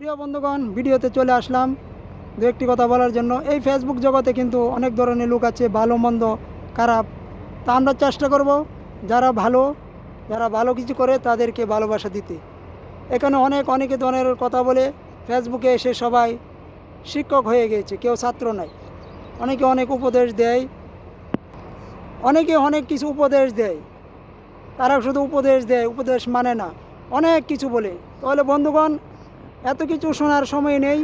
প্রিয় বন্ধুগণ, ভিডিওতে চলে আসলাম দু একটি কথা বলার জন্য। এই ফেসবুক জগতে কিন্তু অনেক ধরনের লোক আছে, ভালো, মন্দ, খারাপ। তা আমরা চেষ্টা করব যারা ভালো যারা ভালো কিছু করে তাদেরকে ভালোবাসা দিতে। এখানে অনেক, অনেকে ধরনের কথা বলে ফেসবুকে এসে সবাই শিক্ষক হয়ে গিয়েছে কেউ ছাত্র নাই। অনেকে অনেক উপদেশ দেয়, অনেকে অনেক কিছু উপদেশ দেয়। তারা শুধু উপদেশ দেয়, উপদেশ মানে না, অনেক কিছু বলে। তাহলে বন্ধুগণ এত কিছু শোনার সময় নেই।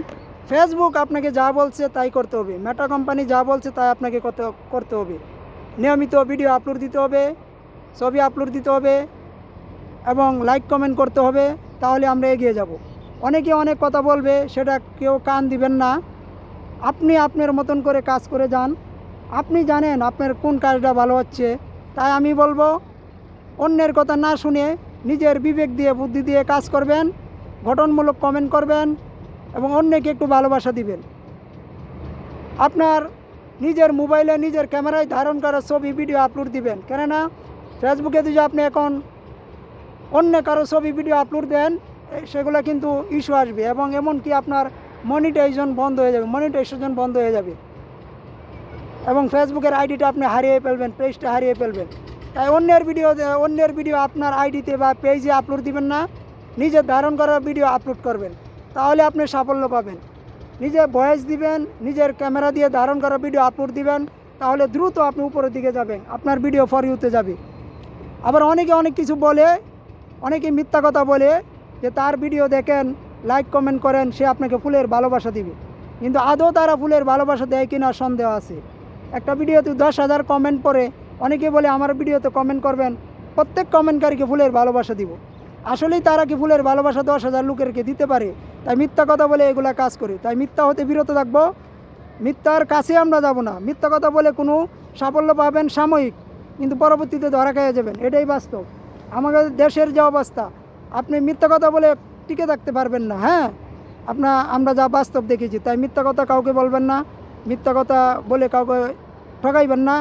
ফেসবুক আপনাকে যা বলছে তাই করতে হবে। মেটা কোম্পানি যা বলছে তাই আপনাকে করতে করতে হবে। নিয়মিত ভিডিও আপলোড দিতে হবে, ছবি আপলোড দিতে হবে এবং লাইক কমেন্ট করতে হবে, তাহলে আমরা এগিয়ে যাব। অনেকে অনেক কথা বলবে, সেটা কেউ কান দিবেন না। আপনি আপনার মতন করে কাজ করে যান। আপনি জানেন আপনার কোন কাজটা ভালো হচ্ছে। তাই আমি বলব, অন্যের কথা না শুনে নিজের বিবেক দিয়ে, বুদ্ধি দিয়ে কাজ করবেন। গঠনমূলক কমেন্ট করবেন এবং অন্যকে একটু ভালোবাসা দিবেন। আপনার নিজের মোবাইলে নিজের ক্যামেরায় ধারণ করা ছবি ভিডিও আপলোড দিবেন। কেননা ফেসবুকে যদি আপনি এখন অন্য কারও ছবি ভিডিও আপলোড দেন সেগুলো কিন্তু ইস্যু আসবে এবং এমনকি আপনার মনিটাইজেশন বন্ধ হয়ে যাবে মনিটাইজেশন বন্ধ হয়ে যাবে। এবং ফেসবুকের আইডিটা আপনি হারিয়ে ফেলবেন পেজটা হারিয়ে ফেলবেন। তাই অন্যের ভিডিও অন্যের ভিডিও আপনার আইডিতে বা পেজে আপলোড দিবেন না। নিজের ধারণ করা ভিডিও আপলোড করবেন, তাহলে আপনি সাফল্য পাবেন। নিজে ভয়েস দিবেন, নিজের ক্যামেরা দিয়ে ধারণ করা ভিডিও আপলোড দিবেন, তাহলে দ্রুত আপনি উপরের দিকে যাবেন, আপনার ভিডিও ফর ইউতে যাবে। আবার অনেকে অনেক কিছু বলে, অনেকে মিথ্যা কথা বলে, যে তার ভিডিও দেখেন লাইক কমেন্ট করেন, সে আপনাকে ফুলের ভালোবাসা দিবে। কিন্তু আদৌ তারা ফুলের ভালোবাসা দেয় কিনা সন্দেহ আছে। একটা ভিডিওতে দশ হাজার কমেন্ট পরে অনেকে বলে, আমার ভিডিওতে কমেন্ট করবেন, প্রত্যেক কমেন্টকারীকে ফুলের ভালোবাসা দিব। আসলেই তারা কি ফুলের ভালোবাসা দশ হাজার লোকেরকে দিতে পারে। তাই মিথ্যা কথা বলে এগুলা কাজ করি। তাই মিথ্যা হতে বিরত থাকব। মিথ্যার কাছে আমরা যাব না। মিথ্যা কথা বলে কোনো সাফল্য পাবেন সাময়িক, কিন্তু পরবর্তীতে ধরা খেয়ে যাবেন। এটাই বাস্তব। আমাদের দেশের যে অবস্থা, আপনি মিথ্যা কথা বলে টিকে থাকতে পারবেন না হ্যাঁ? আপনার আমরা যা বাস্তব দেখেছি, তাই মিথ্যা কথা কাউকে বলবেন না, মিথ্যা কথা বলে কাউকে ঠকাইবেন না।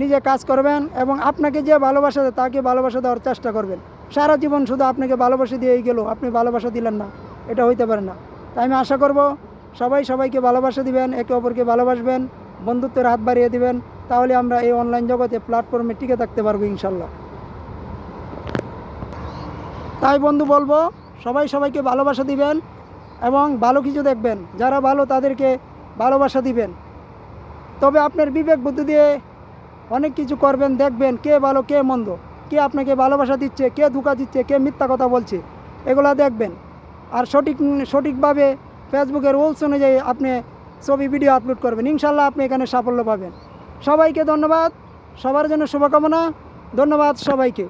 নিজে কাজ করবেন এবং আপনাকে যে ভালোবাসা তাকে ভালোবাসা দেওয়ার চেষ্টা করবেন। সারা জীবন শুধু আপনাকে ভালোবাসা দিয়েই গেল, আপনি ভালোবাসা দিলেন না, এটা হইতে পারে না। তাই আমি আশা করব সবাই সবাইকে ভালোবাসা দিবেন, একে অপরকে ভালোবাসবেন, বন্ধুত্বের হাত বাড়িয়ে দিবেন, তাহলে আমরা এই অনলাইন জগতে প্ল্যাটফর্মে টিকে থাকতে পারব ইনশাল্লাহ। তাই বন্ধু বলব, সবাই সবাইকে ভালোবাসা দিবেন এবং ভালো কিছু দেখবেন, যারা ভালো তাদেরকে ভালোবাসা দিবেন। তবে আপনার বিবেক বুদ্ধি দিয়ে অনেক কিছু করবেন, দেখবেন কে ভালো, কে মন্দ। কে আপনাকে ভালোবাসা দিচ্ছে, কে ধোকা দিচ্ছে, কে মিথ্যা কথা বলছে, এগুলো দেখবেন। আর সঠিক, সঠিকভাবে ফেসবুকের রুলস অনুযায়ী আপনি ছবি, ভিডিও আপলোড করবেন। ইনশাল্লাহ আপনি এখানে সাফল্য পাবেন। সবাইকে ধন্যবাদ। সবার জন্য শুভকামনা। ধন্যবাদ সবাইকে।